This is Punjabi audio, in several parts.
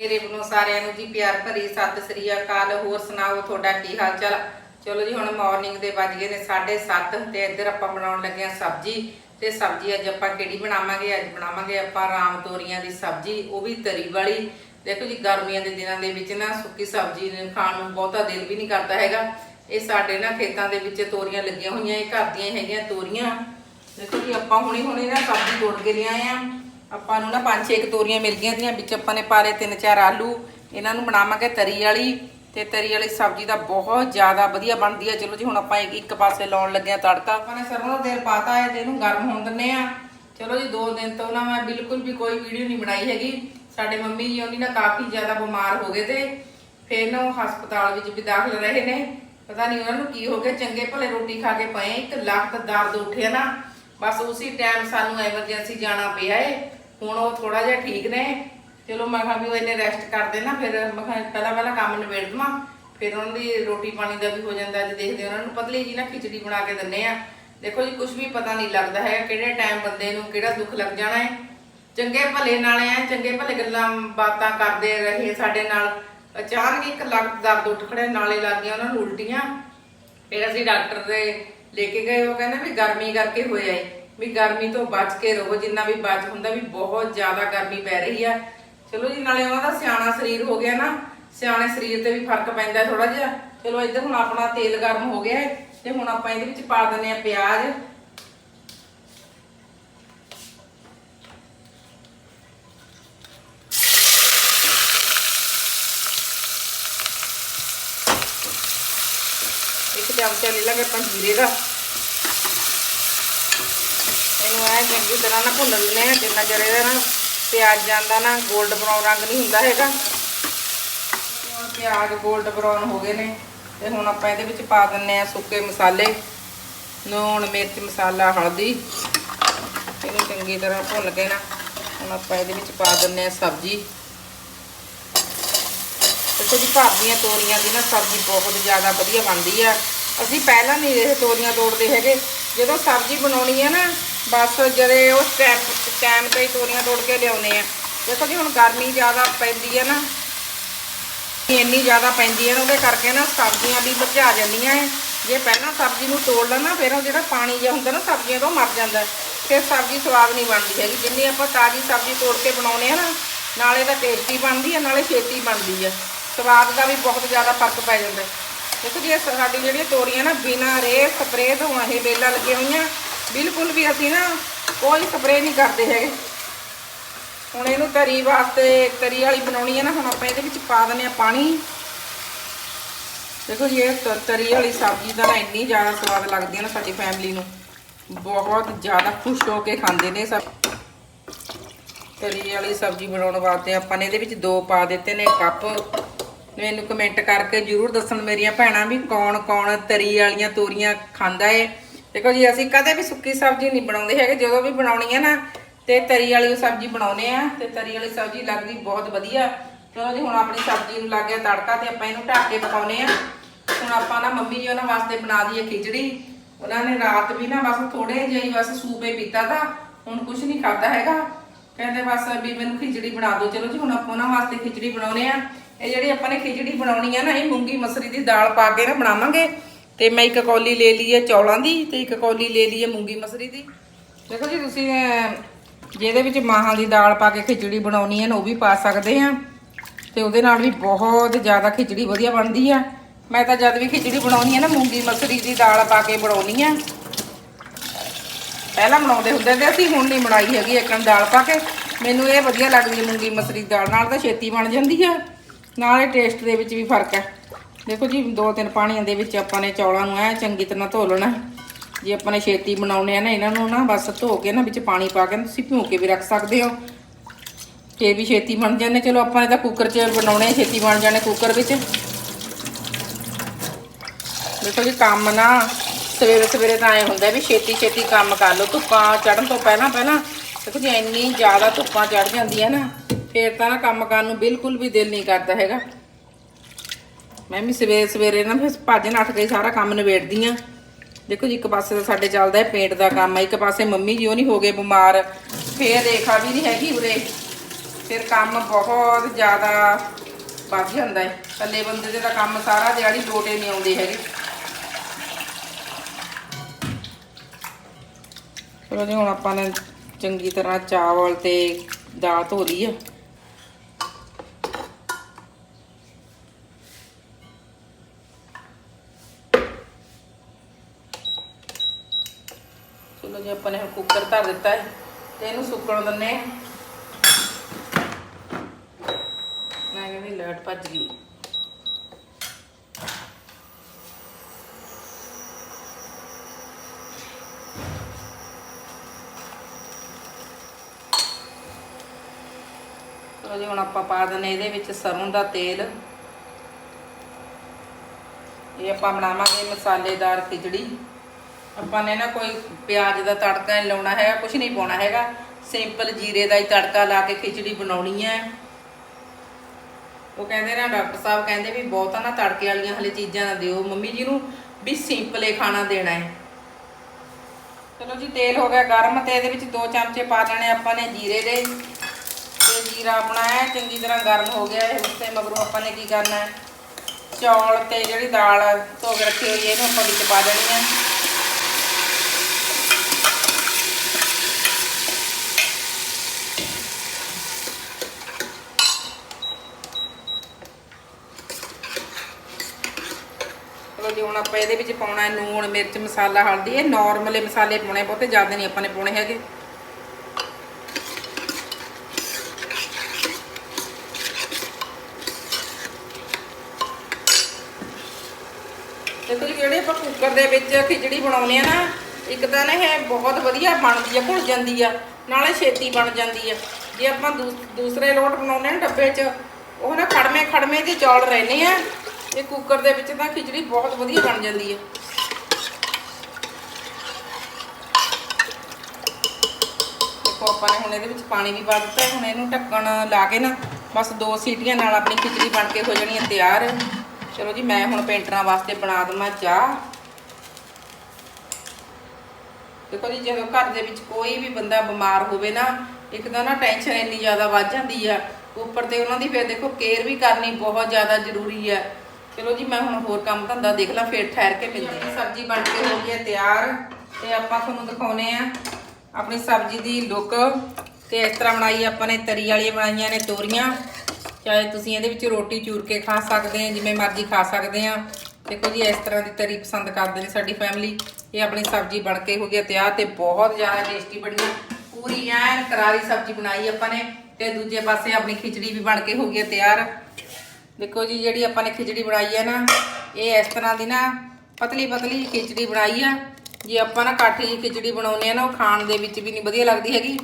ਮੇਰੇ ਵੱਲੋਂ ਸਾਰਿਆਂ ਨੂੰ ਜੀ ਪਿਆਰ ਭਰੀ ਸਤਿ ਸ੍ਰੀ ਅਕਾਲ। ਹੋਰ ਸੁਣਾਓ ਤੁਹਾਡਾ ਕੀ ਹਾਲ ਚਾਲ ਚਲੋ ਜੀ, ਹੁਣ ਮਾਰਨਿੰਗ ਦੇ ਵੱਜ ਗਏ ਨੇ 7:30 ਤੇ ਇੱਧਰ ਆਪਾਂ ਬਣਾਉਣ ਲੱਗੇ ਆ ਸਬਜ਼ੀ ਤੇ ਸਬਜ਼ੀ ਅੱਜ ਆਪਾਂ ਕਿਹੜੀ ਬਣਾਵਾਂਗੇ? ਅੱਜ ਬਣਾਵਾਂਗੇ ਆਪਾਂ ਰਾਮ ਤੋਰੀਆਂ ਦੀ ਸਬਜ਼ੀ, ਉਹ ਵੀ ਤਰੀ ਵਾਲੀ। ਦੇਖੋ ਜੀ, ਗਰਮੀਆਂ ਦੇ ਦਿਨਾਂ ਦੇ ਵਿੱਚ ਨਾ ਸੁੱਕੀ ਸਬਜ਼ੀ ਖਾਣ ਨੂੰ ਬਹੁਤਾ ਦਿਲ ਵੀ ਨਹੀਂ ਕਰਦਾ ਹੈਗਾ। ਇਹ ਸਾਡੇ ਨਾ ਖੇਤਾਂ ਦੇ ਵਿੱਚ ਤੋਰੀਆਂ ਲੱਗੀਆਂ ਹੋਈਆਂ, ਇਹ ਘਰ ਦੀਆਂ ਹੈਗੀਆਂ ਤੋਰੀਆਂ। ਦੇਖੋ ਜੀ, ਆਪਾਂ ਹੁਣੇ ਹੁਣੇ ਨਾ ਸਬਜ਼ੀ ਤੋੜ ਕੇ ਲਿਆਏ ਆ। ਆਪਾਂ ਨੂੰ ਨਾ ਪੰਜ ਛੇ ਕੁ ਤੋਰੀਆਂ ਮਿਲ ਗਈਆਂ ਦੀਆਂ ਵਿੱਚ ਆਪਾਂ ਨੇ ਪਾਰੇ ਤਿੰਨ ਚਾਰ ਆਲੂ, ਇਹਨਾਂ ਨੂੰ ਬਣਾਵਾਂਗੇ ਤਰੀ ਵਾਲੀ, ਤੇ ਤਰੀ ਵਾਲੀ ਸਬਜ਼ੀ ਦਾ ਬਹੁਤ ਜ਼ਿਆਦਾ ਵਧੀਆ ਬਣਦੀ ਹੈ ਚਲੋ ਜੀ, ਹੁਣ ਆਪਾਂ ਇੱਕ ਇੱਕ ਪਾਸੇ ਲਾਉਣ ਲੱਗੇ ਆ ਤੜਕਾ। ਆਪਾਂ ਨੇ ਸਰੋਂ ਦਾ ਤੇਲ ਪਾਤਾ ਹੈ, ਤੇ ਇਹਨੂੰ ਗਰਮ ਹੋਣ ਦਿੰਨੇ ਆ। ਚਲੋ ਜੀ, ਦੋ ਦਿਨ ਤੋਂ ਨਾ ਮੈਂ ਬਿਲਕੁਲ ਵੀ ਕੋਈ ਵੀਡੀਓ ਨਹੀਂ ਬਣਾਈ ਹੈਗੀ। ਸਾਡੇ ਮੰਮੀ ਜੀ, ਉਹਨੀ ਨਾ ਕਾਫੀ ਜ਼ਿਆਦਾ ਬਿਮਾਰ ਹੋ ਗਏ ਤੇ ਫਿਰ ਨਾ ਉਹ ਹਸਪਤਾਲ ਵਿੱਚ ਵੀ ਦਾਖਲ ਰਹੇ ਨੇ। ਪਤਾ ਨਹੀਂ ਉਹਨਾਂ ਨੂੰ ਕੀ ਹੋ ਗਿਆ, ਚੰਗੇ ਭਲੇ ਰੋਟੀ ਖਾ ਕੇ ਪਏ ਇੱਕ ਲੱਖ ਦਰਦ ਉੱਠਿਆ ਨਾ। ਬਸ ਉਸੇ ਟਾਈਮ ਸਾਨੂੰ ਐਮਰਜੈਂਸੀ ਜਾਣਾ ਪਿਆ ਏ। ਹੁਣ ਉਹ ਥੋੜਾ ਜਿਹਾ ਠੀਕ ਨੇ। ਚਲੋ ਮੈਂ ਕਿਹਾ ਵੀ ਉਹ ਇਹਨੇ ਰੈਸਟ ਕਰਦੇ ਨਾ, ਫਿਰ ਮੈਂ ਕਿਹਾ ਪਹਿਲਾਂ ਪਹਿਲਾਂ ਕੰਮ ਨਿਬੇੜ ਦਵਾਂ। ਫਿਰ ਉਹਨਾਂ ਦੀ ਰੋਟੀ ਪਾਣੀ ਦਾ ਵੀ ਹੋ ਜਾਂਦਾ ਅੱਜ ਦੇਖਦੇ ਉਹਨਾਂ ਨੂੰ ਪਤਲੀ ਜੀ ਨਾ ਖਿਚੜੀ ਬਣਾ ਕੇ ਦਿੰਨੇ ਆ ਦੇਖੋ ਜੀ ਕੁਝ ਵੀ ਪਤਾ ਨਹੀਂ ਲੱਗਦਾ ਹੈ ਕਿਹੜੇ ਟਾਈਮ ਬੰਦੇ ਨੂੰ ਕਿਹੜਾ ਦੁੱਖ ਲੱਗ ਜਾਣਾ ਹੈ। ਚੰਗੇ ਭਲੇ ਨਾਲੇ ਆ ਚੰਗੇ ਭਲੇ ਗੱਲਾਂ, ਬਾਤਾਂ ਕਰਦੇ ਰਹੇ ਸਾਡੇ ਨਾਲ। ਅਚਾਨਕ ਇੱਕ ਲੱਖ ਦਰਦ ਉੱਠ ਖੜੇ ਨਾਲੇ ਲੱਗ ਗਿਆ ਉਹਨਾਂ ਨੂੰ ਉਲਟੀਆਂ। ਫਿਰ ਅਸੀਂ ਡਾਕਟਰ ਦੇ ਲੈ ਕੇ ਗਏ। ਉਹ ਕਹਿੰਦੇ ਵੀ ਗਰਮੀ ਕਰਕੇ ਹੋਇਆ ਏ। ਵੀ ਗਰਮੀ ਤੋਂ ਬਚ ਕੇ ਰਹੋ, ਜਿੰਨਾ ਵੀ ਬਚ ਹੁੰਦਾ ਵੀ ਬਹੁਤ ਜ਼ਿਆਦਾ ਗਰਮੀ ਪੈ ਰਹੀ ਆ। ਚਲੋ ਜੀ, ਨਾਲੇ ਉਹਨਾਂ ਦਾ ਸਿਆਣਾ ਸਰੀਰ ਹੋ ਗਿਆ ਨਾ, ਸਿਆਣੇ ਸਰੀਰ ਤੇ ਵੀ ਫ਼ਰਕ ਪੈਂਦਾ ਥੋੜਾ ਜਿਹਾ। ਚਲੋ, ਇੱਧਰ ਹੁਣ ਆਪਣਾ ਤੇਲ ਗਰਮ ਹੋ ਗਿਆ ਹੈ, ਤੇ ਹੁਣ ਆਪਾਂ ਇਹਦੇ ਵਿੱਚ ਪਾ ਦਿੰਨੇ ਆ ਪਿਆਜ਼। ਇੱਕ ਚਮਚਾ ਲੈ ਲਾਂਗੇ ਆਪਾਂ ਜੀਰੇ ਦਾ। ਇਹਨੂੰ ਐ ਚੰਗੀ ਤਰ੍ਹਾਂ ਨਾ ਭੁੰਨ ਲੈਣੇ ਆ ਜਿੰਨਾ ਚਿਰ ਇਹਦਾ ਨਾ ਪਿਆਜ਼ ਦਾ ਨਾ 골ਡ ਬਰਾਊਨ ਰੰਗ ਨਹੀਂ ਹੁੰਦਾ ਹੈਗਾ। ਹੁਣ ਪਿਆਜ਼ 골ਡ ਬਰਾਊਨ ਹੋ ਗਏ ਨੇ, ਤੇ ਹੁਣ ਆਪਾਂ ਇਹਦੇ ਵਿੱਚ ਪਾ ਦਿੰਨੇ ਆ ਸੁੱਕੇ ਮਸਾਲੇ ਨੂਣ ਮਿਰਚ, ਮਸਾਲਾ, ਹਲਦੀ। ਇਹਨੂੰ ਚੰਗੀ ਤਰ੍ਹਾਂ ਭੁੰਨ ਕੇ ਨਾ ਹੁਣ ਆਪਾਂ ਇਹਦੇ ਵਿੱਚ ਪਾ ਦਿੰਨੇ ਆ ਸਬਜ਼ੀ। ਦੇਖੋ ਜੀ ਘਰ ਦੀਆਂ ਤੋਰੀਆਂ ਦੀ ਨਾ ਸਬਜ਼ੀ ਬਹੁਤ ਜ਼ਿਆਦਾ ਵਧੀਆ ਬਣਦੀ ਆ। ਅਸੀਂ ਪਹਿਲਾਂ ਨਹੀਂ ਇਹ ਤੋਰੀਆਂ ਤੋੜਦੇ ਹੈਗੇ। ਜਦੋਂ ਸਬਜ਼ੀ ਬਣਾਉਣੀ ਆ ਨਾ ਬਸ ਜਦੇ ਉਸ ਟਾਈਮ ਟਾਈਮ ਤੇ ਹੀ ਤੋਰੀਆਂ ਤੋੜ ਕੇ ਲਿਆਉਨੇ ਆ। ਦੇਖੋ ਜੀ, ਹੁਣ ਗਰਮੀ ਜ਼ਿਆਦਾ ਪੈਂਦੀ ਹੈ ਨਾ। ਇੰਨੀ ਜ਼ਿਆਦਾ ਪੈਂਦੀ ਹੈ ਉਹਦੇ ਕਰਕੇ ਨਾ ਸਬਜ਼ੀਆਂ ਵੀ ਬੁਝਾ ਜਾਂਦੀਆਂ ਹੈ ਜੇ ਪਹਿਲਾਂ ਸਬਜ਼ੀ ਨੂੰ ਤੋੜ ਲੈਣਾ ਫਿਰ ਉਹ ਜਿਹੜਾ ਪਾਣੀ ਜਿਹਾ ਹੁੰਦਾ ਨਾ, ਸਬਜ਼ੀਆਂ ਤੋਂ ਮਰ ਜਾਂਦਾ। ਫਿਰ ਸਬਜ਼ੀ ਸਵਾਦ ਨਹੀਂ ਬਣਦੀ ਹੈਗੀ। ਜਿੰਨੀ ਆਪਾਂ ਤਾਜ਼ੀ ਸਬਜ਼ੀ ਤੋੜ ਕੇ ਬਣਾਉਨੇ ਆ ਨਾ, ਨਾਲੇ ਤਾਂ ਟੇਸਟੀ ਬਣਦੀ ਹੈ ਨਾਲੇ ਛੇਤੀ ਬਣਦੀ ਹੈ ਸਵਾਦ ਦਾ ਵੀ ਬਹੁਤ ਜ਼ਿਆਦਾ ਫ਼ਰਕ ਪੈ ਜਾਂਦਾ। ਦੇਖੋ ਜੀ ਸਾਡੀ ਜਿਹੜੀਆਂ ਤੋਰੀਆਂ ਨਾ, ਬਿਨਾਂ ਰੇ ਸਪਰੇਅ ਤੋਂ ਇਹ ਬੇਲਾਂ ਲੱਗੀਆਂ ਹੋਈਆਂ। ਬਿਲਕੁਲ ਵੀ ਅਸੀਂ ਨਾ ਕੋਈ ਸਪਰੇਅ ਨਹੀਂ ਕਰਦੇ ਹੈਗੇ। ਹੁਣ ਇਹਨੂੰ ਤਰੀ ਵਾਸਤੇ, ਤਰੀ ਵਾਲੀ ਬਣਾਉਣੀ ਹੈ ਨਾ, ਹੁਣ ਆਪਾਂ ਇਹਦੇ ਵਿੱਚ ਪਾ ਦਿੰਦੇ ਆ ਪਾਣੀ। ਦੇਖੋ ਜੀ, ਇਹ ਤਰੀ ਵਾਲੀ ਸਬਜ਼ੀ ਦਾ ਨਾ ਇੰਨੀ ਜ਼ਿਆਦਾ ਸਵਾਦ ਲੱਗਦੀ ਹੈ ਨਾ ਸਾਡੀ ਫੈਮਿਲੀ ਨੂੰ। ਬਹੁਤ ਜ਼ਿਆਦਾ ਖੁਸ਼ ਹੋ ਕੇ ਖਾਂਦੇ ਨੇ ਸਭ ਤਰੀ ਵਾਲੀ ਸਬਜ਼ੀ ਬਣਾਉਣ ਵਾਸਤੇ ਆਪਾਂ ਨੇ ਇਹਦੇ ਵਿੱਚ ਦੋ ਪਾ ਦਿੱਤੇ ਨੇ ਕੱਪ। ਮੈਨੂੰ ਕਮੈਂਟ ਕਰਕੇ ਜਰੂਰ ਦੱਸਣ ਮੇਰੀਆਂ ਭੈਣਾਂ ਵੀ ਕੌਣ ਕੌਣ ਤਰੀ ਵਾਲੀਆਂ ਤੋਰੀਆਂ ਖਾਂਦਾ ਏ। ਦੇਖੋ ਜੀ, ਅਸੀਂ ਕਦੇ ਵੀ ਸੁੱਕੀ ਸਬਜ਼ੀ ਨਹੀਂ ਬਣਾਉਂਦੇ ਹੈਗੇ। ਜਦੋਂ ਵੀ ਬਣਾਉਣੀ ਹੈ ਨਾ, ਤੇ ਤਰੀ ਵਾਲੀ ਸਬਜ਼ੀ ਬਣਾਉਨੇ ਆ, ਤੇ ਤਰੀ ਵਾਲੀ ਸਬਜ਼ੀ ਲੱਗਦੀ ਬਹੁਤ ਵਧੀਆ। ਚਲੋ ਜੀ, ਹੁਣ ਆਪਣੀ ਸਬਜ਼ੀ ਨੂੰ ਲੱਗ ਗਿਆ ਤੜਕਾ ਤੇ ਆਪਾਂ ਇਹਨੂੰ ਢੱਕ ਕੇ ਪਕਾਉਨੇ ਆ। ਹੁਣ ਆਪਾਂ ਨਾ ਮੰਮੀ ਜੀ ਉਹਨਾਂ ਵਾਸਤੇ ਬਣਾ ਦਈਏ ਖਿਚੜੀ। ਉਹਨਾਂ ਨੇ ਰਾਤ ਵੀ ਨਾ ਬਸ ਥੋੜੇ ਜਿਹੀ ਬਸ ਸੂਪੇ ਪੀਤਾ ਤਾਂ ਹੁਣ ਕੁਝ ਨਹੀਂ ਖਾਦਾ ਹੈਗਾ। ਕਹਿੰਦੇ ਬਸ ਵੀ ਮੈਨੂੰ ਖਿਚੜੀ ਬਣਾ ਦਿਓ। ਚਲੋ ਜੀ, ਹੁਣ ਆਪਾਂ ਉਹਨਾਂ ਵਾਸਤੇ ਖਿਚੜੀ ਬਣਾਉਨੇ ਆ। ਇਹ ਜਿਹੜੀ ਆਪਾਂ ਨੇ ਖਿਚੜੀ ਬਣਾਉਣੀ ਆ ਨਾ, ਇਹ ਮੂੰਗੀ ਮਸਰੀ ਦੀ ਦਾਲ ਪਾ ਕੇ ਨਾ ਬਣਾਵਾਂਗੇ। ਤੇ ਮੈਂ ਇੱਕ ਕੌਲੀ ਲੈ ਲਈ ਹੈ ਚੌਲਾਂ ਦੀ ਤੇ ਇੱਕ ਕੌਲੀ ਲੈ ਲਈ ਹੈ ਮੂੰਗੀ ਮਸਰੀ ਦੀ। ਦੇਖੋ ਜੀ, ਤੁਸੀਂ ਜਿਹਦੇ ਵਿੱਚ ਮਾਹਾਂ ਦੀ ਦਾਲ ਪਾ ਕੇ ਖਿਚੜੀ ਬਣਾਉਣੀ ਹੈ ਨਾ, ਉਹ ਵੀ ਪਾ ਸਕਦੇ ਆ ਤੇ ਉਹਦੇ ਨਾਲ ਵੀ ਬਹੁਤ ਜ਼ਿਆਦਾ ਖਿਚੜੀ ਵਧੀਆ ਬਣਦੀ ਆ। ਮੈਂ ਤਾਂ ਜਦ ਵੀ ਖਿਚੜੀ ਬਣਾਉਣੀ ਹੈ ਨਾ, ਮੂੰਗੀ ਮਸਰੀ ਦੀ ਦਾਲ ਪਾ ਕੇ ਬਣਾਉਣੀ ਆ। ਪਹਿਲਾਂ ਬਣਾਉਂਦੇ ਹੁੰਦੇ ਤੇ ਅਸੀਂ, ਹੁਣ ਨਹੀਂ ਬਣਾਈ ਹੈਗੀ ਇੱਕਣ ਦਾਲ ਪਾ ਕੇ। ਮੈਨੂੰ ਇਹ ਵਧੀਆ ਲੱਗਦੀ ਹੈ ਮੂੰਗੀ ਮਸਰੀ ਦੀ ਦਾਲ, ਨਾਲ ਤਾਂ ਛੇਤੀ ਬਣ ਜਾਂਦੀ ਆ। ਨਾਲੇ ਟੇਸਟ ਦੇ ਵਿੱਚ ਵੀ ਫ਼ਰਕ ਹੈ। ਦੇਖੋ ਜੀ, ਦੋ ਤਿੰਨ ਪਾਣੀਆਂ ਦੇ ਵਿੱਚ ਆਪਾਂ ਨੇ ਚੌਲਾਂ ਨੂੰ ਐ ਚੰਗੀ ਤਰ੍ਹਾਂ ਧੋ ਲੈਣਾ। ਜੇ ਆਪਾਂ ਨੇ ਛੇਤੀ ਬਣਾਉਣੇ ਆ ਨਾ, ਇਹਨਾਂ ਨੂੰ ਨਾ ਬਸ ਧੋ ਕੇ ਨਾ ਵਿੱਚ ਪਾਣੀ ਪਾ ਕੇ ਤੁਸੀਂ ਭਿਉਂ ਕੇ ਵੀ ਰੱਖ ਸਕਦੇ ਹੋ। ਤੇ ਵੀ ਛੇਤੀ ਬਣ ਜਾਂਦੇ। ਚਲੋ, ਆਪਾਂ ਨੇ ਤਾਂ ਕੁੱਕਰ 'ਚ ਬਣਾਉਣੇ ਛੇਤੀ ਬਣ ਜਾਣੇ ਕੁੱਕਰ ਵਿੱਚ। ਦੇਖੋ ਜੀ, ਕੰਮ ਨਾ ਸਵੇਰੇ ਸਵੇਰੇ ਤਾਂ ਐ ਹੁੰਦਾ ਵੀ ਛੇਤੀ ਛੇਤੀ ਕੰਮ ਕਰ ਲਓ। ਧੁੱਪਾਂ ਚੜਨ ਤੋਂ ਪਹਿਲਾਂ ਪਹਿਲਾਂ ਦੇਖੋ ਜੀ, ਇੰਨੀ ਜ਼ਿਆਦਾ ਧੁੱਪਾਂ ਚੜ ਜਾਂਦੀਆਂ ਨਾ, ਫੇਰ ਤਾਂ ਨਾ ਕੰਮ ਕਰਨ ਨੂੰ ਬਿਲਕੁਲ ਵੀ ਦਿਲ ਨਹੀਂ ਕਰਦਾ ਹੈਗਾ। ਮੈਂ ਵੀ ਸਵੇਰੇ ਸਵੇਰੇ ਨਾ ਫਿਰ ਭੱਜ ਨੱਠ ਕੇ ਸਾਰਾ ਕੰਮ ਨਿਬੇੜਦੀ ਆ ਦੇਖੋ ਜੀ, ਇੱਕ ਪਾਸੇ ਤਾਂ ਸਾਡੇ ਚੱਲਦਾ ਹੈ ਪੇਂਟ ਦਾ ਕੰਮ ਆ, ਇੱਕ ਪਾਸੇ ਮੰਮੀ ਜੀ ਉਹ ਨਹੀਂ ਹੋ ਗਏ ਬਿਮਾਰ। ਫੇਰ ਰੇਖਾ ਵੀ ਨਹੀਂ ਹੈਗੀ ਉਰੇ। ਫਿਰ ਕੰਮ ਬਹੁਤ ਜ਼ਿਆਦਾ ਵੱਧ ਜਾਂਦਾ ਹੈ। ਇਕੱਲੇ ਬੰਦੇ ਦੇ ਤਾਂ ਕੰਮ ਸਾਰਾ ਦਿਹਾੜੀ ਲੋਟੇ ਨਹੀਂ ਆਉਂਦੇ ਹੈਗੇ। ਚਲੋ ਜੀ, ਹੁਣ ਆਪਾਂ ਨੇ ਚੰਗੀ ਤਰ੍ਹਾਂ ਚਾਵਲ ਤੇ ਦਾਲ ਧੋ ਲਈ ਆ। ਚਲੋ ਜੀ, ਆਪਾਂ ਨੇ ਕੁੱਕਰ ਧਰ ਦਿੱਤਾ ਹੈ ਤੇ ਇਹਨੂੰ ਸੁੱਕਣ ਦਿੰਨੇ ਆ ਮੈਂ ਕਹਿੰਦੀ ਲਾਈਟ ਭੱਜ ਗਈ। ਚਲੋ ਜੀ, ਹੁਣ ਆਪਾਂ ਪਾ ਦਿੰਨੇ ਇਹਦੇ ਵਿੱਚ ਸਰੋਂ ਦਾ ਤੇਲ। ਇਹ ਆਪਾਂ ਬਣਾਵਾਂਗੇ ਮਸਾਲੇਦਾਰ ਖਿਚੜੀ। ਆਪਾਂ ਨੇ ਨਾ ਕੋਈ ਪਿਆਜ਼ ਦਾ ਤੜਕਾ ਨਹੀਂ ਲਾਉਣਾ ਹੈਗਾ ਕੁਝ ਨਹੀਂ ਪਾਉਣਾ ਹੈਗਾ। ਸਿੰਪਲ ਜੀਰੇ ਦਾ ਹੀ ਤੜਕਾ ਲਾ ਕੇ ਖਿਚੜੀ ਬਣਾਉਣੀ ਹੈ। ਉਹ ਕਹਿੰਦੇ ਨਾ ਡਾਕਟਰ ਸਾਹਿਬ ਕਹਿੰਦੇ ਵੀ ਬਹੁਤਾ ਨਾ ਤੜਕੇ ਵਾਲੀਆਂ ਹਲੇ ਚੀਜ਼ਾਂ ਨਾ ਦਿਓ। ਮੰਮੀ ਜੀ ਨੂੰ ਵੀ ਸਿੰਪਲ ਹੀ ਖਾਣਾ ਦੇਣਾ ਹੈ। ਚਲੋ ਜੀ, ਤੇਲ ਹੋ ਗਿਆ ਗਰਮ ਤੇ ਇਹਦੇ ਵਿੱਚ ਦੋ ਚਮਚੇ ਪਾ ਲੈਣੇ ਆਪਾਂ ਨੇ ਜੀਰੇ ਦੇ। ਤੇ ਜੀਰਾ ਆਪਣਾ ਹੈ, ਚੰਗੀ ਤਰ੍ਹਾਂ ਗਰਮ ਹੋ ਗਿਆ ਹੈ ਉਸ ਤੇ ਮਗਰੋਂ ਆਪਾਂ ਨੇ ਕੀ ਕਰਨਾ ਹੈ? ਚੌਲ ਤੇ ਜਿਹੜੀ ਦਾਲ ਧੋ ਕੇ ਰੱਖੀ ਹੋਈ ਹੈ, ਇਹਨੂੰ ਆਪਾਂ ਵਿੱਚ ਪਾ ਦੇਣੀ ਹੈ। ਜੀ, ਹੁਣ ਆਪਾਂ ਇਹਦੇ ਵਿੱਚ ਪਾਉਣਾ ਹੈ ਨੂਣ, ਮਿਰਚ, ਮਸਾਲਾ, ਹਲਦੀ। ਇਹ ਨਾਰਮਲ ਮਸਾਲੇ ਪਾਉਣੇ ਬਹੁਤੇ, ਜ਼ਿਆਦਾ ਨਹੀਂ ਆਪਾਂ ਨੇ ਪਾਉਣੇ ਹੈਗੇ। ਦੇਖੋ ਜੀ, ਜਿਹੜੇ ਆਪਾਂ ਕੁੱਕਰ ਦੇ ਵਿੱਚ ਖਿਚੜੀ ਬਣਾਉਨੇ ਆ ਨਾ, ਇੱਕ ਤਾਂ ਨਾ ਇਹ ਬਹੁਤ ਵਧੀਆ ਬਣਦੀ ਆ, ਘੁਲ ਜਾਂਦੀ ਆ, ਨਾਲੇ ਛੇਤੀ ਬਣ ਜਾਂਦੀ ਆ। ਜੇ ਆਪਾਂ ਦੂਸ- ਦੂਸਰੇ ਲੋਟ ਬਣਾਉਨੇ ਆ ਨਾ ਡੱਬੇ 'ਚ, ਉਹ ਨਾ ਖੜਮੇ ਖੜਮੇ ਦੇ ਚੌਲ ਰਹਿੰਦੇ ਆ। ਇਹ ਕੁੱਕਰ ਦੇ ਵਿੱਚ ਤਾਂ ਖਿਚੜੀ ਬਹੁਤ ਵਧੀਆ ਬਣ ਜਾਂਦੀ ਹੈ। ਦੇਖੋ, ਆਪਾਂ ਨੇ ਹੁਣ ਇਹਦੇ ਵਿੱਚ ਪਾਣੀ ਵੀ ਪਾ ਦਿੱਤਾ ਹੁਣ ਇਹਨੂੰ ਢੱਕਣ ਲਾ ਕੇ ਨਾ, ਬਸ ਦੋ ਸੀਟੀਆਂ ਨਾਲ ਆਪਣੀ ਖਿਚੜੀ ਬਣ ਕੇ ਹੋ ਜਾਣੀ ਹੈ ਤਿਆਰ। ਚਲੋ ਜੀ, ਮੈਂ ਹੁਣ ਪੇਂਟਰਾਂ ਵਾਸਤੇ ਬਣਾ ਦਵਾਂ ਚਾਹ। ਦੇਖੋ ਜੀ, ਜਦੋਂ ਘਰ ਦੇ ਵਿੱਚ ਕੋਈ ਵੀ ਬੰਦਾ ਬਿਮਾਰ ਹੋਵੇ ਨਾ, ਇੱਕ ਤਾਂ ਨਾ ਟੈਨਸ਼ਨ ਇੰਨੀ ਜ਼ਿਆਦਾ ਵੱਧ ਜਾਂਦੀ ਆ। ਉੱਪਰ ਤੇ ਉਹਨਾਂ ਦੀ ਫਿਰ ਦੇਖੋ, ਕੇਅਰ ਵੀ ਕਰਨੀ ਬਹੁਤ ਜ਼ਿਆਦਾ ਜ਼ਰੂਰੀ ਹੈ ਚਲੋ ਜੀ, ਮੈਂ ਹੁਣ ਹੋਰ ਕੰਮ ਧੰਦਾ ਦੇਖ ਲਾਂ, ਫਿਰ ਠਹਿਰ ਕੇ ਮਿਲਦੀ ਹਾਂ। ਸਬਜ਼ੀ ਬਣ ਕੇ ਹੋ ਗਈ ਹੈ ਤਿਆਰ, ਤੇ ਆਪਾਂ ਤੁਹਾਨੂੰ ਦਿਖਾਉਨੇ ਆ ਆਪਣੀ ਸਬਜ਼ੀ ਦੀ ਲੁੱਕ ਤੇ ਇਸ ਤਰ੍ਹਾਂ ਬਣਾਈ ਆਪਾਂ ਨੇ, ਤਰੀ ਵਾਲੀਆਂ ਬਣਾਈਆਂ ਨੇ, ਤੋਰੀਆਂ। ਚਾਹੇ ਤੁਸੀਂ ਇਹਦੇ ਵਿੱਚ ਰੋਟੀ ਚੂਰ ਕੇ ਖਾ ਸਕਦੇ ਆ, ਜਿਵੇਂ ਮਰਜ਼ੀ ਖਾ ਸਕਦੇ ਆ। ਦੇਖੋ ਜੀ, ਇਸ ਤਰ੍ਹਾਂ ਦੀ ਤਰੀ ਪਸੰਦ ਕਰਦੇ ਨੇ ਸਾਡੀ ਫੈਮਿਲੀ ਇਹ ਆਪਣੀ ਸਬਜ਼ੀ ਬਣ ਕੇ ਹੋ ਗਈ ਤਿਆਰ ਤੇ ਬਹੁਤ ਜ਼ਿਆਦਾ ਟੇਸਟੀ ਬਣੀ ਪੂਰੀ ਐਨ ਕਰਾਰੀ ਸਬਜ਼ੀ ਬਣਾਈ ਆਪਾਂ ਨੇ। ਤੇ ਦੂਜੇ ਪਾਸੇ ਆਪਣੀ ਖਿਚੜੀ ਵੀ ਬਣ ਕੇ ਹੋ ਗਈ ਤਿਆਰ। ਦੇਖੋ ਜੀ ਜਿਹੜੀ ਆਪਾਂ ਨੇ ਖਿਚੜੀ ਬਣਾਈ ਹੈ ਨਾ ਇਹ ਇਸ ਤਰ੍ਹਾਂ ਦੀ ਨਾ ਪਤਲੀ ਪਤਲੀ ਖਿਚੜੀ ਬਣਾਈ ਆ। ਜੇ ਆਪਾਂ ਨਾ ਕਾਠੀ ਜਿਹੀ ਖਿਚੜੀ ਬਣਾਉਨੇ ਆ ਨਾ ਉਹ ਖਾਣ ਦੇ ਵਿੱਚ ਵੀ ਨਹੀਂ ਵਧੀਆ ਲੱਗਦੀ ਹੈਗੀ।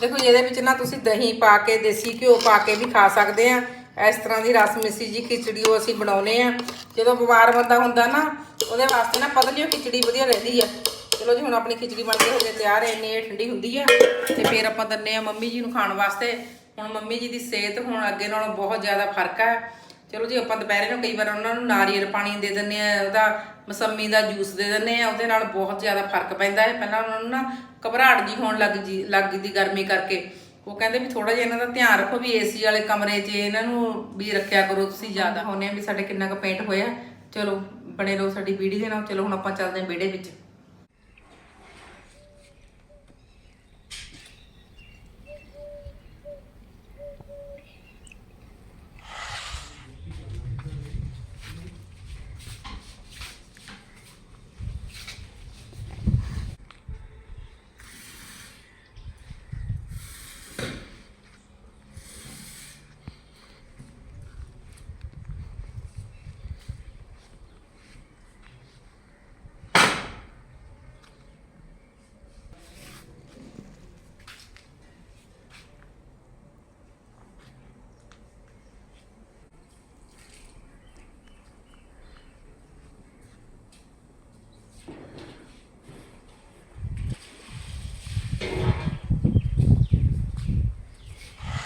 ਦੇਖੋ ਜੀ, ਇਹਦੇ ਵਿੱਚ ਨਾ ਤੁਸੀਂ ਦਹੀਂ ਪਾ ਕੇ ਦੇਸੀ ਘਿਓ ਪਾ ਕੇ ਵੀ ਖਾ ਸਕਦੇ ਆ। ਇਸ ਤਰ੍ਹਾਂ ਦੀ ਰਸ ਮਿੱਸੀ ਜੀ ਖਿਚੜੀ ਉਹ ਅਸੀਂ ਬਣਾਉਨੇ ਆ। ਜਦੋਂ ਬਿਮਾਰ ਬੰਦਾ ਹੁੰਦਾ ਨਾ ਉਹਦੇ ਵਾਸਤੇ ਨਾ ਪਤਲੀ ਉਹ ਖਿਚੜੀ ਵਧੀਆ ਰਹਿੰਦੀ ਆ। ਚਲੋ ਜੀ ਹੁਣ ਆਪਣੀ ਖਿਚੜੀ ਬਣ ਕੇ ਹੋ ਜੇ ਤਿਆਰ ਹੈ ਇੰਨੀ ਇਹ ਠੰਡੀ ਹੁੰਦੀ ਆ। ਤੇ ਫਿਰ ਆਪਾਂ ਦਿੰਨੇ ਆ ਮੰਮੀ ਜੀ ਨੂੰ ਖਾਣ ਵਾਸਤੇ। ਹੁਣ ਮੰਮੀ ਜੀ ਦੀ ਸਿਹਤ ਹੁਣ ਅੱਗੇ ਨਾਲੋਂ ਬਹੁਤ ਜ਼ਿਆਦਾ ਫ਼ਰਕ ਆ ਚਲੋ ਜੀ ਆਪਾਂ ਦੁਪਹਿਰੇ ਨੂੰ ਕਈ ਵਾਰ ਉਹਨਾਂ ਨੂੰ ਨਾਰੀਅਲ ਪਾਣੀ ਦੇ ਦਿੰਨੇ ਆ ਉਹਦਾ ਮਸੰਮੀ ਦਾ ਜੂਸ ਦੇ ਦਿੰਨੇ ਆ ਉਹਦੇ ਨਾਲ ਬਹੁਤ ਜ਼ਿਆਦਾ ਫ਼ਰਕ ਪੈਂਦਾ ਹੈ। ਪਹਿਲਾਂ ਉਹਨਾਂ ਨੂੰ ਨਾ ਘਬਰਾਹਟ ਜੀ ਹੋਣ ਲੱਗ ਜੀ ਲੱਗ ਗਈ ਦੀ ਗਰਮੀ ਕਰਕੇ। ਉਹ ਕਹਿੰਦੇ ਵੀ ਥੋੜਾ ਜਿਹਾ ਇਹਨਾਂ ਦਾ ਧਿਆਨ ਰੱਖੋ ਵੀ ਏਸੀ ਵਾਲੇ ਕਮਰੇ 'ਚ ਇਹਨਾਂ ਨੂੰ ਵੀ ਰੱਖਿਆ ਕਰੋ ਤੁਸੀਂ ਜ਼ਿਆਦਾ। ਹੋਣੇ ਆ ਵੀ ਸਾਡੇ ਕਿੰਨਾ ਕੁ ਪੇਂਟ ਹੋਇਆ। ਚਲੋ ਬਣੇ ਰਹੋ ਸਾਡੀ ਵੀਡੀਓ ਦੇ ਨਾਲ। ਚਲੋ ਹੁਣ ਆਪਾਂ ਚੱਲਦੇ ਹਾਂ ਵਿਹੜੇ ਵਿੱਚ।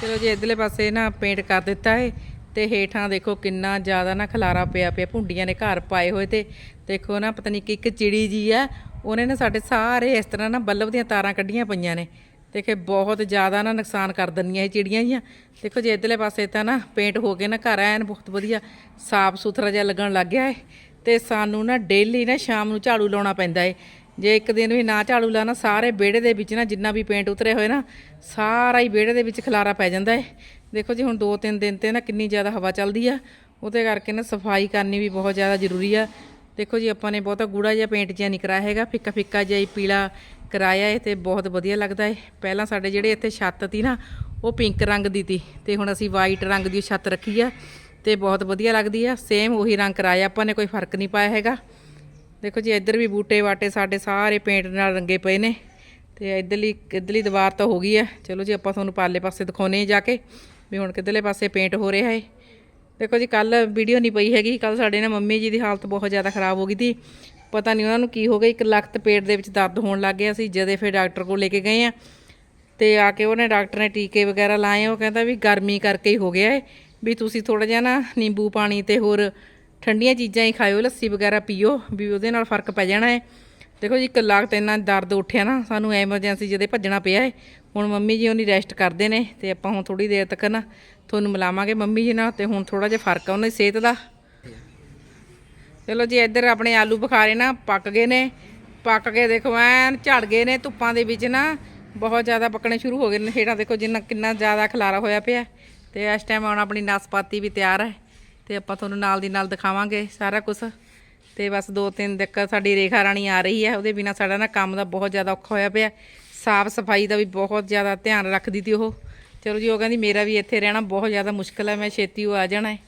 ਚਲੋ ਜੀ, ਇਧਰਲੇ ਪਾਸੇ ਨਾ ਪੇਂਟ ਕਰ ਦਿੱਤਾ ਹੈ ਤੇ ਹੇਠਾਂ ਦੇਖੋ ਕਿੰਨਾ ਜ਼ਿਆਦਾ ਨਾ ਖਲਾਰਾ ਪਿਆ ਪਿਆ, ਭੁੰਡੀਆਂ ਨੇ ਘਰ ਪਾਏ ਹੋਏ ਤੇ। ਦੇਖੋ ਨਾ, ਪਤਾ ਨਹੀਂ ਕਿ ਇੱਕ ਚਿੜੀ ਜੀ ਆ। ਉਹਨੇ ਨਾ ਸਾਡੇ ਸਾਰੇ ਇਸ ਤਰ੍ਹਾਂ ਨਾ ਬੱਲਬ ਦੀਆਂ ਤਾਰਾਂ ਕੱਢੀਆਂ ਪਈਆਂ ਨੇ। ਦੇਖੇ, ਬਹੁਤ ਜ਼ਿਆਦਾ ਨਾ ਨੁਕਸਾਨ ਕਰ ਦਿੰਦੀਆਂ ਇਹ ਚਿੜੀਆਂ ਜੀਆਂ। ਦੇਖੋ ਜੇ, ਇਧਰਲੇ ਪਾਸੇ ਤਾਂ ਨਾ ਪੇਂਟ ਹੋ ਕੇ ਨਾ ਘਰ ਐਨ ਬਹੁਤ ਵਧੀਆ ਸਾਫ਼ ਸੁਥਰਾ ਜਿਹਾ ਲੱਗਣ ਲੱਗ ਗਿਆ ਹੈ। ਤੇ ਸਾਨੂੰ ਨਾ ਡੇਲੀ ਨਾ ਸ਼ਾਮ ਨੂੰ ਝਾੜੂ ਲਾਉਣਾ ਪੈਂਦਾ ਏ ਜੇ ਇੱਕ ਦਿਨ ਵੀ ਨਾ ਝਾੜੂ ਲਾ ਨਾ ਸਾਰੇ ਵਿਹੜੇ ਦੇ ਵਿੱਚ ਨਾ ਜਿੰਨਾ ਵੀ ਪੇਂਟ ਉਤਰੇ ਹੋਏ ਨਾ, ਸਾਰਾ ਹੀ ਵਿਹੜੇ ਦੇ ਵਿੱਚ ਖਲਾਰਾ ਪੈ ਜਾਂਦਾ ਹੈ ਦੇਖੋ ਜੀ, ਹੁਣ 2-3 ਦਿਨ ਤੇ ਨਾ ਕਿੰਨੀ ਜ਼ਿਆਦਾ ਹਵਾ ਚੱਲਦੀ ਆ, ਉਹਦੇ ਕਰਕੇ ਨਾ ਸਫ਼ਾਈ ਕਰਨੀ ਵੀ ਬਹੁਤ ਜ਼ਿਆਦਾ ਜ਼ਰੂਰੀ ਆ। ਦੇਖੋ ਜੀ, ਆਪਾਂ ਨੇ ਬਹੁਤਾ ਗੂੜਾ ਜਿਹਾ ਪੇਂਟ ਜਿਹਾ ਨਹੀਂ ਕਰਾਇਆ ਹੈਗਾ ਫਿੱਕਾ ਫਿੱਕਾ ਜਿਹਾ ਹੀ ਪੀਲਾ ਕਰਾਇਆ ਹੈ ਤੇ ਬਹੁਤ ਵਧੀਆ ਲੱਗਦਾ ਹੈ ਪਹਿਲਾਂ ਸਾਡੇ ਜਿਹੜੇ ਇੱਥੇ ਛੱਤ ਤੀ ਨਾ, ਉਹ ਪਿੰਕ ਰੰਗ ਦੀ ਤੀ ਤੇ ਹੁਣ ਅਸੀਂ ਵਾਈਟ ਰੰਗ ਦੀ ਛੱਤ ਰੱਖੀ ਆ ਤੇ ਬਹੁਤ ਵਧੀਆ ਲੱਗਦੀ ਆ। ਸੇਮ ਉਹੀ ਰੰਗ ਕਰਾਇਆ, ਆਪਾਂ ਨੇ ਕੋਈ ਫ਼ਰਕ ਨਹੀਂ ਪਾਇਆ ਹੈਗਾ। ਦੇਖੋ ਜੀ, ਇੱਧਰ ਵੀ ਬੂਟੇ ਵਾਟੇ ਸਾਡੇ ਸਾਰੇ ਪੇਂਟ ਨਾਲ ਰੰਗੇ ਪਏ ਨੇ ਤੇ ਇੱਧਰਲੀ ਇੱਧਰਲੀ ਦੀਵਾਰ ਤਾਂ ਹੋ ਗਈ ਹੈ। ਚਲੋ ਜੀ, ਆਪਾਂ ਤੁਹਾਨੂੰ ਪਾਲੇ ਪਾਸੇ ਦਿਖਾਉਨੇ ਜਾ ਕੇ ਵੀ ਹੁਣ ਕਿੱਧਰਲੇ ਪਾਸੇ ਪੇਂਟ ਹੋ ਰਿਹਾ ਹੈ। ਦੇਖੋ ਜੀ ਕੱਲ ਵੀਡੀਓ ਨਹੀਂ ਪਈ ਹੈਗੀ। ਕੱਲ ਸਾਡੇ ਨਾ ਮੰਮੀ ਜੀ ਦੀ ਹਾਲਤ ਬਹੁਤ ਜ਼ਿਆਦਾ ਖਰਾਬ ਹੋ ਗਈ ਸੀ। ਪਤਾ ਨਹੀਂ ਉਹਨਾਂ ਨੂੰ ਕੀ ਹੋ ਗਿਆ, ਇੱਕ ਲੱਖ ਪੇਟ ਦੇ ਵਿੱਚ ਦਰਦ ਹੋਣ ਲੱਗ ਗਿਆ ਸੀ, ਜਦੇ ਫਿਰ ਡਾਕਟਰ ਕੋਲ ਲੈ ਕੇ ਗਏ ਆ। ਤੇ ਆ ਕੇ ਉਹਨੇ ਡਾਕਟਰ ਨੇ ਟੀਕੇ ਵਗੈਰਾ ਲਾਏ, ਉਹ ਕਹਿੰਦਾ ਵੀ ਗਰਮੀ ਕਰਕੇ ਹੀ ਹੋ ਗਿਆ ਹੈ। ਵੀ ਤੁਸੀਂ ਥੋੜਾ ਜਿਹਾ ਨਾ ਨਿੰਬੂ ਪਾਣੀ ਤੇ ਹੋਰ ਠੰਡੀਆਂ ਚੀਜ਼ਾਂ ਹੀ ਖਾਇਓ, ਲੱਸੀ ਵਗੈਰਾ ਪੀਓ, ਵੀ ਉਹਦੇ ਨਾਲ ਫ਼ਰਕ ਪੈ ਜਾਣਾ ਹੈ ਦੇਖੋ ਜੀ, ਇੱਕ ਲੱਖ ਤੇ ਇੰਨਾ ਦਰਦ ਉੱਠਿਆ ਨਾ, ਸਾਨੂੰ ਐਮਰਜੈਂਸੀ ਜਦੇ ਭੱਜਣਾ ਪਿਆ ਹੈ ਹੁਣ ਮੰਮੀ ਜੀ ਉਹਨੀ ਰੈਸਟ ਕਰਦੇ ਨੇ, ਤੇ ਆਪਾਂ ਹੁਣ ਥੋੜੀ ਦੇਰ ਤੱਕ ਨਾ ਤੁਹਾਨੂੰ ਮਿਲਾਵਾਂਗੇ ਮੰਮੀ ਜੀ ਨਾਲ, ਤੇ ਹੁਣ ਥੋੜਾ ਜਿਹਾ ਫ਼ਰਕ ਆ ਉਹਨਾਂ ਦੀ ਸਿਹਤ ਦਾ। ਚਲੋ ਜੀ, ਇੱਧਰ ਆਪਣੇ ਆਲੂ ਬੁਖਾਰੇ ਨਾ ਪੱਕ ਗਏ ਨੇ। ਪੱਕ ਕੇ ਦੇਖੋ, ਐਨ ਝੜ ਗਏ ਨੇ ਧੁੱਪਾਂ ਦੇ ਵਿੱਚ ਨਾ। ਬਹੁਤ ਜ਼ਿਆਦਾ ਪੱਕਣੇ ਸ਼ੁਰੂ ਹੋ ਗਏ ਨੇ। ਹੇਠਾਂ ਦੇਖੋ, ਜਿੰਨਾ ਕਿੰਨਾ ਜ਼ਿਆਦਾ ਖਲਾਰਾ ਹੋਇਆ ਪਿਆ। ਤੇ ਇਸ ਟਾਈਮ ਹੁਣ ਆਪਣੀ ਨਾਸਪਾਤੀ ਵੀ ਤਿਆਰ ਹੈ ਤੇ ਆਪਾਂ ਤੁਹਾਨੂੰ ਨਾਲ ਦੀ ਨਾਲ ਦਿਖਾਵਾਂਗੇ ਸਾਰਾ ਕੁਝ ਤੇ ਬਸ ਦੋ ਤਿੰਨ ਤੱਕ ਸਾਡੀ ਰੇਖਾ ਰਾਣੀ ਆ ਰਹੀ ਹੈ, ਉਹਦੇ ਬਿਨਾ ਸਾਡਾ ਨਾ ਕੰਮ ਦਾ ਬਹੁਤ ਜ਼ਿਆਦਾ ਔਖਾ ਹੋਇਆ ਪਿਆ। ਸਾਫ਼ ਸਫ਼ਾਈ ਦਾ ਵੀ ਬਹੁਤ ਜ਼ਿਆਦਾ ਧਿਆਨ ਰੱਖਦੀ ਤੀ ਉਹ। ਚਲੋ ਜੀ, ਉਹ ਕਹਿੰਦੀ, ਮੇਰਾ ਵੀ ਇੱਥੇ ਰਹਿਣਾ ਬਹੁਤ ਜ਼ਿਆਦਾ ਮੁਸ਼ਕਲ ਹੈ, ਮੈਂ ਛੇਤੀ ਉਹ ਆ ਜਾਣਾ ਹੈ।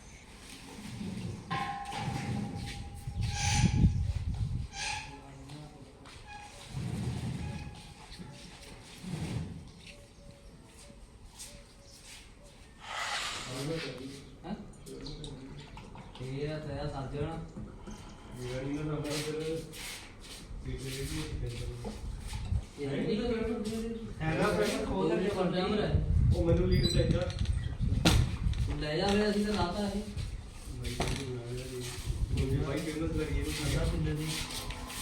ਫਿਰ ਖੋਲ ਕੇ ਬੰਦਾ ਮਰ ਉਹ ਮੈਨੂੰ ਲੀਡ ਲੈ ਜਾ ਲੈ ਜਾ ਮੇਰੇ ਅਸੀਂ ਤਾਂ ਲਾਤਾ ਹੈ ਭਾਈ ਫੇਮਸ ਲੱਗੀ ਇਹਨੂੰ ਠੰਡਾ ਪਿੰਡੇ ਦੀ?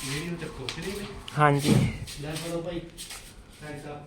ਵੀਡੀਓ ਚੱਕੋ ਹੈ? ਹਾਂਜੀ। ਲੈ ਫੜੋ ਭਾਈ ਥੈਂਕਸ ਆ।